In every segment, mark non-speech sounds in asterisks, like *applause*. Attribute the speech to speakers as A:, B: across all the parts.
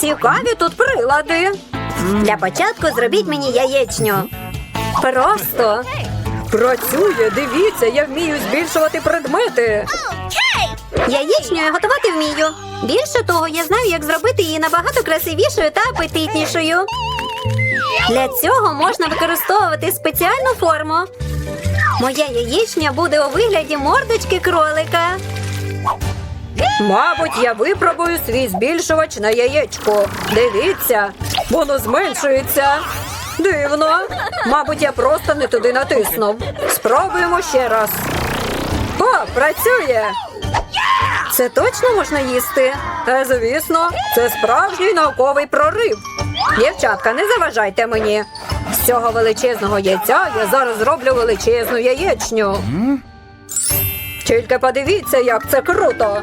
A: Цікаві тут прилади. Для початку зробіть мені яєчню. Просто. Працює, дивіться, я вмію збільшувати предмети. Яєчню я готувати вмію. Більше того, я знаю, як зробити її набагато красивішою та апетитнішою. Для цього можна використовувати спеціальну форму. Моя яєчня буде у вигляді мордочки кролика. Мабуть, я випробую свій збільшувач на яєчко. Дивіться, воно зменшується. Дивно. Мабуть, я просто не туди натиснув. Спробуємо ще раз. О, працює. Це точно можна їсти? Та звісно, це справжній науковий прорив. Дівчатка, не заважайте мені. З цього величезного яйця я зараз зроблю величезну яєчню. Тільки подивіться, як це круто.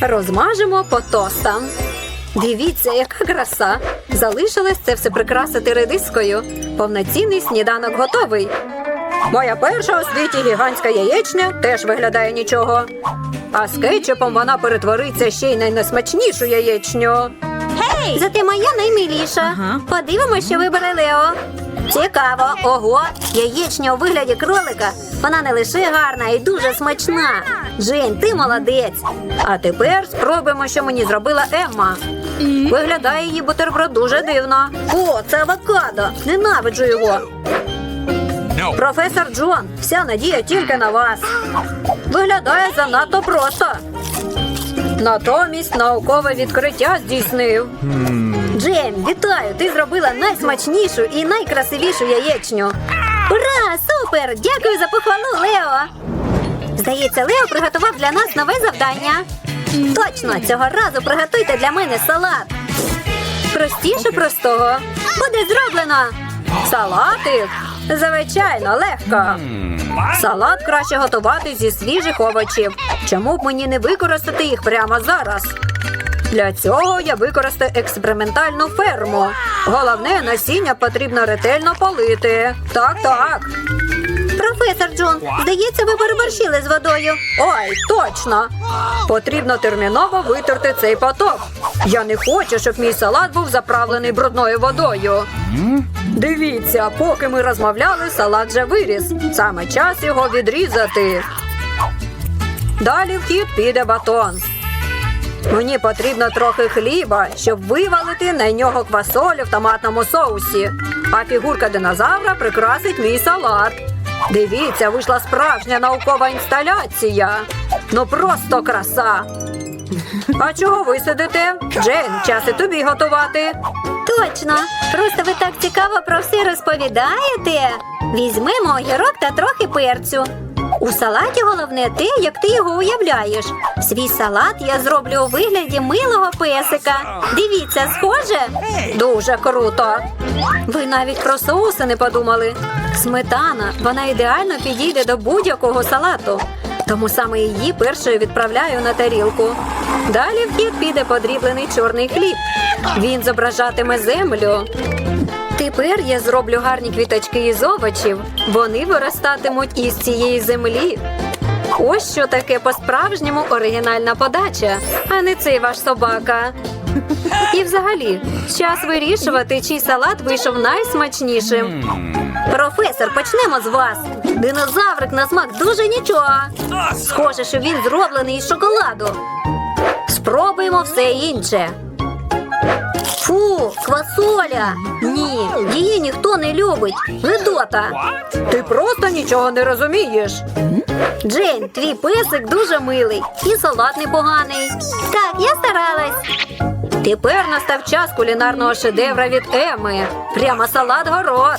A: Розмажемо по тостам. Дивіться, яка краса! Залишилось це все прикрасити редискою. Повноцінний сніданок готовий. Моя перша у світі гігантська яєчня теж виглядає нічого. А з кетчупом вона перетвориться ще й на найсмачнішу яєчню. Зате моя наймиліша. Подивимося, що вибере Лео. Цікаво, ого, яєчня у вигляді кролика. Вона не лише гарна і дуже смачна. Джейн, ти молодець. А тепер спробуємо, що мені зробила Емма. Виглядає її бутерброд дуже дивно. О, це авокадо. Ненавиджу його.
B: No.
A: Професор Джон, вся надія тільки на вас. Виглядає занадто просто. Натомість наукове відкриття здійснив. Джейм, вітаю! Ти зробила найсмачнішу і найкрасивішу яєчню. Ура! Супер! Дякую за похвалу, Лео! Здається, Лео приготував для нас нове завдання. Точно, цього разу приготуйте для мене салат. Простіше простого. Буде зроблено. Салатик. Звичайно, легко. Салат краще готувати зі свіжих овочів. Чому б мені не використати їх прямо зараз? Для цього я використаю експериментальну ферму. Головне, насіння потрібно ретельно полити. Так, так. Професор Джон, здається, ви переборщили з водою. Ой, точно. Потрібно терміново витерти цей поток. Я не хочу, щоб мій салат був заправлений брудною водою. Дивіться, поки ми розмовляли, салат вже виріс. Саме час його відрізати. Далі в хід піде батон. Мені потрібно трохи хліба, щоб вивалити на нього квасолю в томатному соусі. А фігурка динозавра прикрасить мій салат. Дивіться, вийшла справжня наукова інсталяція. Ну просто краса. А чого ви сидите? Джейн, час і тобі готувати. Точно. Просто ви так цікаво про все розповідаєте. Візьмемо огірок та трохи перцю. У салаті головне те, як ти його уявляєш. Свій салат я зроблю у вигляді милого песика. Дивіться, схоже? Дуже круто. Ви навіть про соуси не подумали. Сметана, вона ідеально підійде до будь-якого салату. Тому саме її першою відправляю на тарілку. Далі в хід піде подріблений чорний хліб. Він зображатиме землю. Тепер я зроблю гарні квіточки із овочів. Вони виростатимуть із цієї землі. Ось що таке по-справжньому оригінальна подача, а не цей ваш собака. І взагалі, час вирішувати, чий салат вийшов найсмачнішим. Професор, почнемо з вас. Динозаврик на смак дуже нічого. Схоже, що він зроблений із шоколаду. Спробуємо все інше. Фу, квасоля! Ні, її ніхто не любить. Гидота. Ти просто нічого не розумієш. Джейн, твій песик дуже милий і салат непоганий. Так, я старалась. Тепер настав час кулінарного шедевра від Еми. Прямо салат город.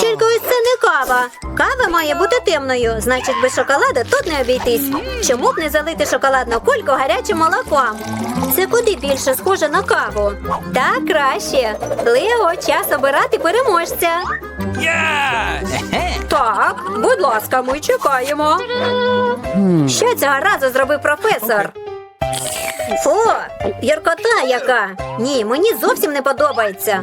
A: Тільки ось це не кава. Кава має бути темною, значить без шоколаду тут не обійтись. Чому б не залити шоколадну кульку гарячим молоком? Це куди більше схоже на каву. Так краще. Лео, час обирати переможця.
B: Yeah! *laughs*
A: Так, будь ласка, ми чекаємо. Що цього разу зробив професор? Фу, гіркота яка. Ні, мені зовсім не подобається.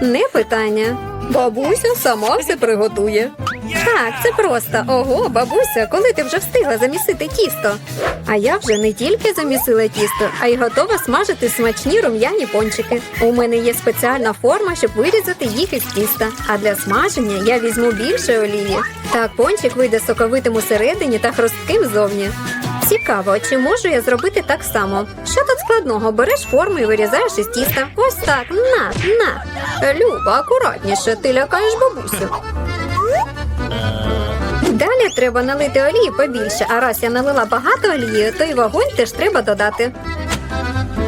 A: Не питання. Бабуся сама все приготує. Так, це просто. Ого, бабуся, коли ти вже встигла замісити тісто? А я вже не тільки замісила тісто, а й готова смажити смачні рум'яні пончики. У мене є спеціальна форма, щоб вирізати їх із тіста. А для смаження я візьму більше олії. Так пончик вийде соковитим усередині та хрустким зовні. Цікаво, чи можу я зробити так само? Що тут складного? Береш форму і вирізаєш із тіста. Ось так. На, на. Люба, акуратніше, ти лякаєш бабусю. Далі треба налити олії побільше, а раз я налила багато олії, то й вогонь теж треба додати.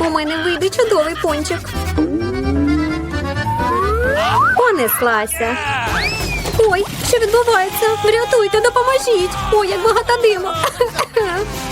A: У мене вийде чудовий пончик. Понеслася. Ой, що відбувається? Врятуйте, допоможіть! Ой, як багато диму. *laughs*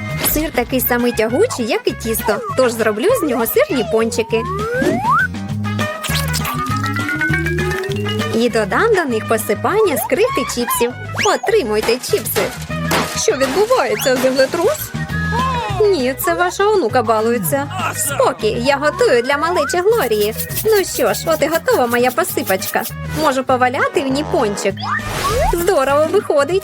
A: Сир такий самий тягучий, як і тісто, тож зроблю з нього сирні пончики. І додам до них посипання з крихти чіпсів. Отримуйте чіпси. Що відбувається, землетрус? Ні, це ваша онука балується. Спокій, я готую для малечі Глорії. Ну що ж, от і готова моя посипочка. Можу поваляти в ній пончик. Здорово виходить.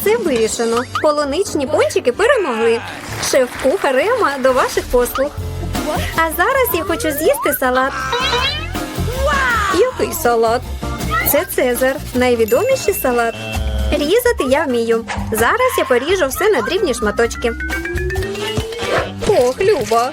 A: Все вирішено. Полуничні пончики перемогли. Шеф-кухар Ема до ваших послуг. А зараз я хочу з'їсти салат. Який салат? Це Цезар, найвідоміший салат. Різати я вмію. Зараз я поріжу все на дрібні шматочки. Ох, Люба,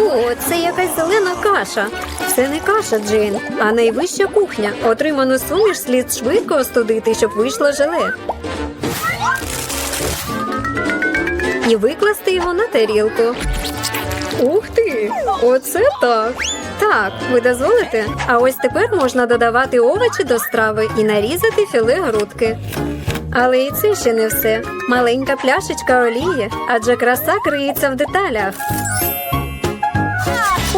A: Фу, це якась зелена каша. Це не каша, Джейн, а найвища кухня. Отриману суміш слід швидко остудити, щоб вийшло желе. І викласти його на тарілку. Ух ти! Оце так. Так, ви дозволите? А ось тепер можна додавати овочі до страви і нарізати філе грудки. Але і це ще не все. Маленька пляшечка олії, адже краса криється в деталях.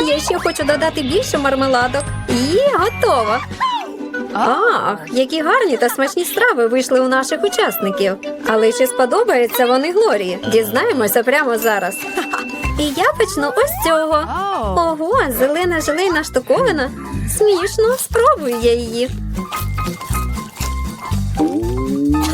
A: Я ще хочу додати більше мармеладок. І готово. Ах, які гарні та смачні страви вийшли у наших учасників. Але чи сподобаються вони Глорії? Дізнаємося прямо зараз. *laughs* І я почну ось цього. Ого, зелена желейна штуковина. Смішно, спробую я її.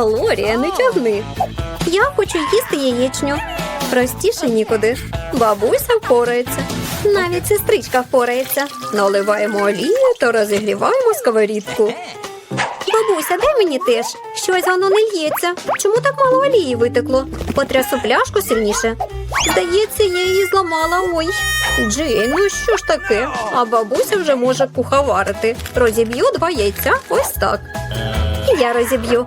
A: Лорія, не тягни. Я хочу їсти яєчню. Простіше нікуди. Бабуся впорається. Навіть сестричка впорається. Наливаємо олію та розігріваємо сковорідку. Бабуся, дай мені теж. Щось воно не лється. Чому так мало олії витекло? Потрясу пляшку сильніше. Здається, я її зламала. Ой. Джейн, ну що ж таке? А бабуся вже може куховарити. Розіб'ю два яйця. Ось так. І я розіб'ю.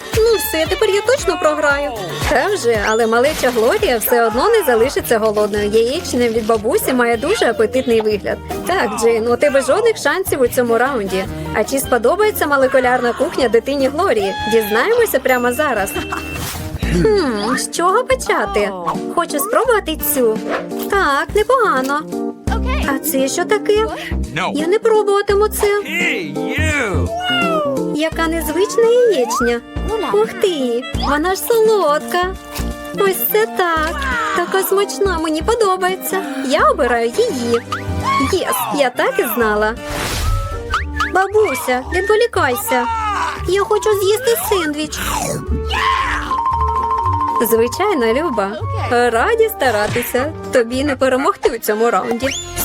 A: Ну все, тепер я точно програю. Та вже, але малеча Глорія все одно не залишиться голодною. Яєчня від бабусі має дуже апетитний вигляд. Так, Джейн, у тебе жодних шансів у цьому раунді. А чи сподобається молекулярна кухня дитині Глорії? Дізнаємося прямо зараз. Хм, з чого почати? Хочу спробувати цю. Так, непогано. А це що таке? Я не пробуватиму це. Яка незвична яєчня. Ух ти, вона ж солодка. Ось це так. Така смачна, мені подобається. Я обираю її. Єс, я так і знала. Бабуся, відволікайся. Я хочу з'їсти сендвіч. Звичайно, Люба. Раді старатися. Тобі не перемогти у цьому раунді.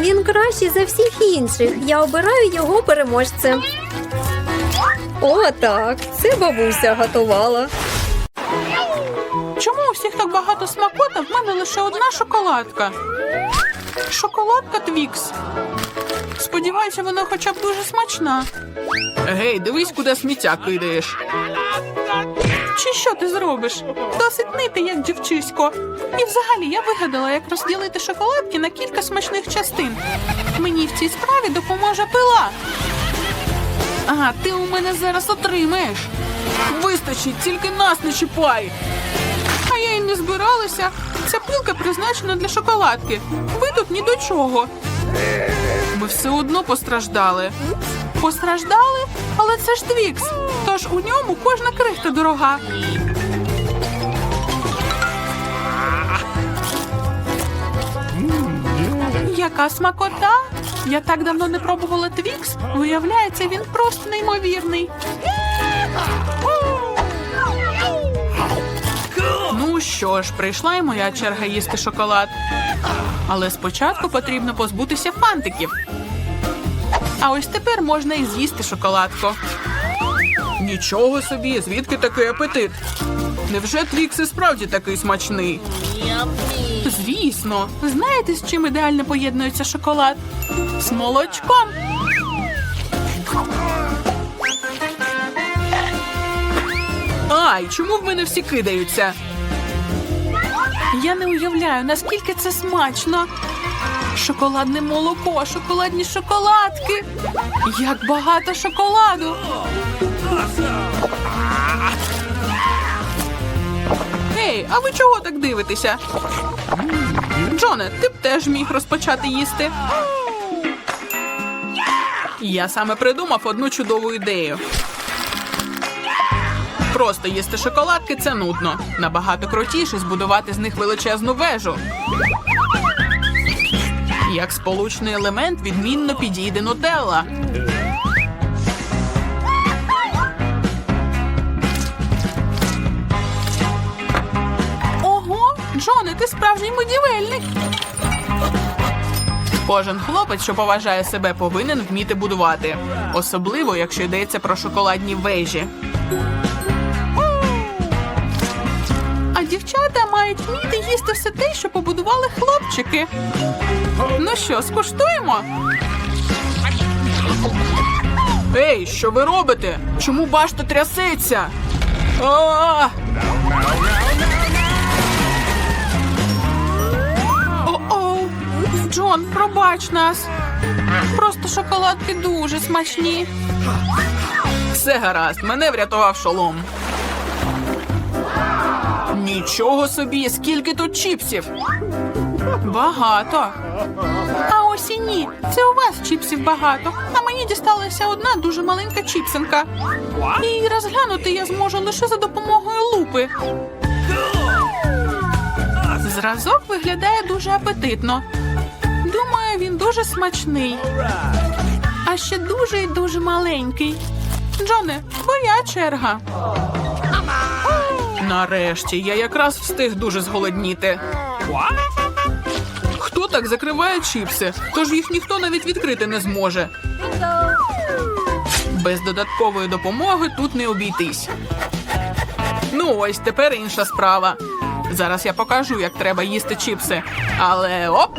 A: Він кращий за всіх інших. Я обираю його переможцем. О, так, це бабуся готувала.
C: Чому у всіх так багато смакот, а в мене лише одна шоколадка? Шоколадка Твікс. Сподіваюся, вона хоча б дуже смачна. Гей, дивись, куди сміття кидаєш. Чи що ти зробиш? Досить нити, як дівчисько. І взагалі я вигадала, як розділити шоколадки на кілька смачних частин. Мені в цій справі допоможе пила. Ага, ти у мене зараз отримаєш. Вистачить, тільки нас не чіпай. А я й не збиралася. Ця пилка призначена для шоколадки. Ви тут ні до чого. Ми все одно постраждали. Постраждали? Але це ж Твікс. Тож у кожна крихта дорога. Яка смакота? Я так давно не пробувала Твікс. Виявляється, він просто неймовірний. Ну що ж, прийшла і моя черга їсти шоколад. Але спочатку потрібно позбутися фантиків. А ось тепер можна і з'їсти шоколадку. Нічого собі, звідки такий апетит? Невже Твікс і справді такий смачний? Звісно, знаєте, з чим ідеально поєднується шоколад? З молочком. Ай, чому в мене всі кидаються? Я не уявляю, наскільки це смачно. Шоколадне молоко, шоколадні шоколадки. Як багато шоколаду. Ей, а ви чого так дивитеся? Джоне, ти б теж міг розпочати їсти. Я саме придумав одну чудову ідею. Просто їсти шоколадки це нудно. Набагато крутіше збудувати з них величезну вежу. Як сполучний елемент відмінно підійде нутелла. Справжній будівельник. Кожен хлопець, що поважає себе, повинен вміти будувати, особливо якщо йдеться про шоколадні вежі. А дівчата мають вміти їсти все те, що побудували хлопчики. Ну що, скуштуємо? Ей, що ви робите? Чому башта трясеться? А! О-оу! Джон, пробач нас. Просто шоколадки дуже смачні. Все гаразд, мене врятував шолом. Нічого собі, скільки тут чіпсів. Багато. А ось і ні. Це у вас чіпсів багато. А мені дісталася одна дуже маленька чіпсинка. І розглянути я зможу лише за допомогою лупи. Зразок виглядає дуже апетитно. Дуже смачний. А ще дуже і дуже маленький. Джоне, твоя черга. Нарешті я якраз встиг дуже зголодніти. Хто так закриває чіпси? Тож їх ніхто навіть відкрити не зможе. Без додаткової допомоги тут не обійтись. Ну ось тепер інша справа. Зараз я покажу, як треба їсти чіпси. Але оп!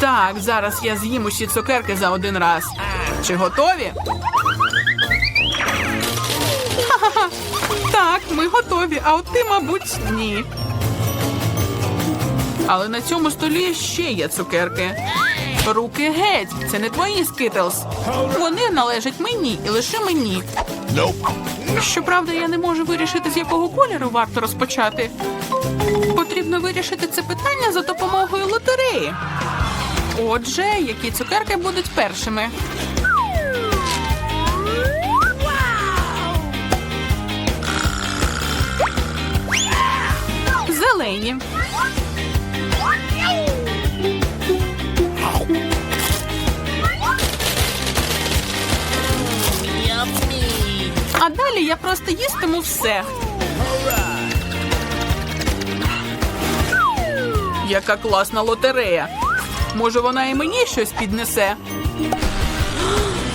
C: Так, зараз я з'їм усі цукерки за один раз. Чи готові? Ха-ха-ха. Так, ми готові, а от ти, мабуть, ні. Але на цьому столі ще є цукерки. Руки геть, це не твої скитлс. Вони належать мені і лише мені. Щоправда, я не можу вирішити, з якого кольору варто розпочати. Потрібно вирішити це питання за допомогою лотереї. Отже, які цукерки будуть першими? Зелені. А далі я просто їстиму все. Яка класна лотерея. Може, вона і мені щось піднесе.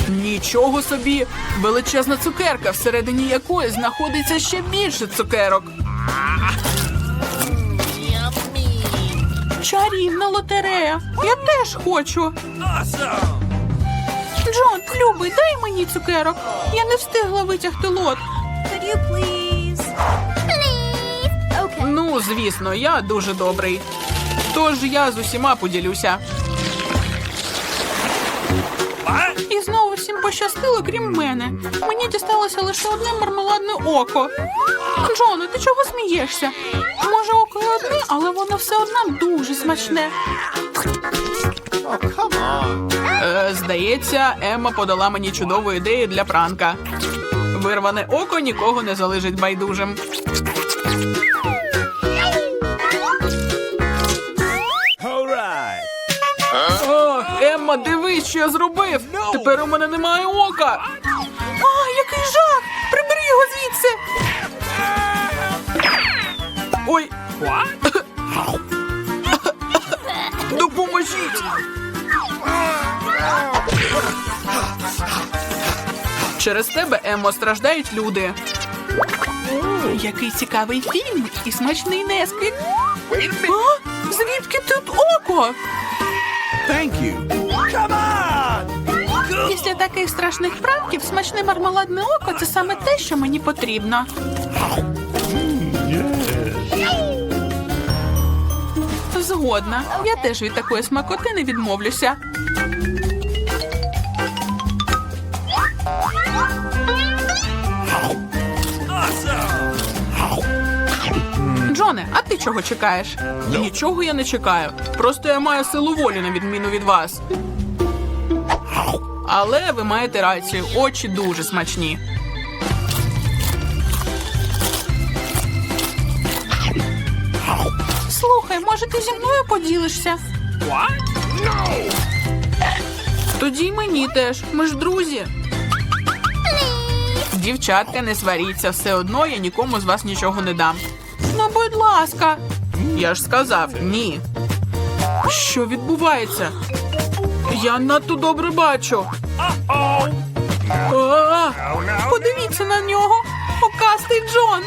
C: Нічого собі! Величезна цукерка, всередині якої знаходиться ще більше цукерок. Чарівна лотерея. Я теж хочу. Джон, любий, дай мені цукерок. Я не встигла витягти лот.
A: Please? Please. Okay.
C: Ну, звісно, я дуже добрий. Тож я з усіма поділюся. І знову всім пощастило, крім мене. Мені дісталося лише одне мармеладне око. Джоне, ти чого смієшся? Може, око і одне, але воно все одно дуже смачне. Е, здається, Емма подала мені чудову ідею для пранка. Вирване око нікого не залежить байдужим. Дивись, що я зробив! Тепер у мене немає ока. А, який жах! Прибери його звідси! Ой, допоможіть! Через тебе, Еммо, страждають люди. Який цікавий фільм і смачний несквік. А? Звідки тут око?
B: Thank you.
C: Після таких страшних пранків смачне мармеладне око це саме те, що мені потрібно. Згодна. Я теж від такої смакоти не відмовлюся. Джоне, а ти чого чекаєш? Нічого я не чекаю. Просто я маю силу волі на відміну від вас. Але ви маєте рацію, очі дуже смачні. Слухай, може ти зі мною поділишся?
B: No.
C: Тоді й мені теж. Ми ж друзі. Дівчатка, не сваріться, все одно я нікому з вас нічого не дам. Ну, будь ласка. Я ж сказав ні. Що відбувається? Я надто добре бачу. А. Подивіться на нього. Окастий Джон.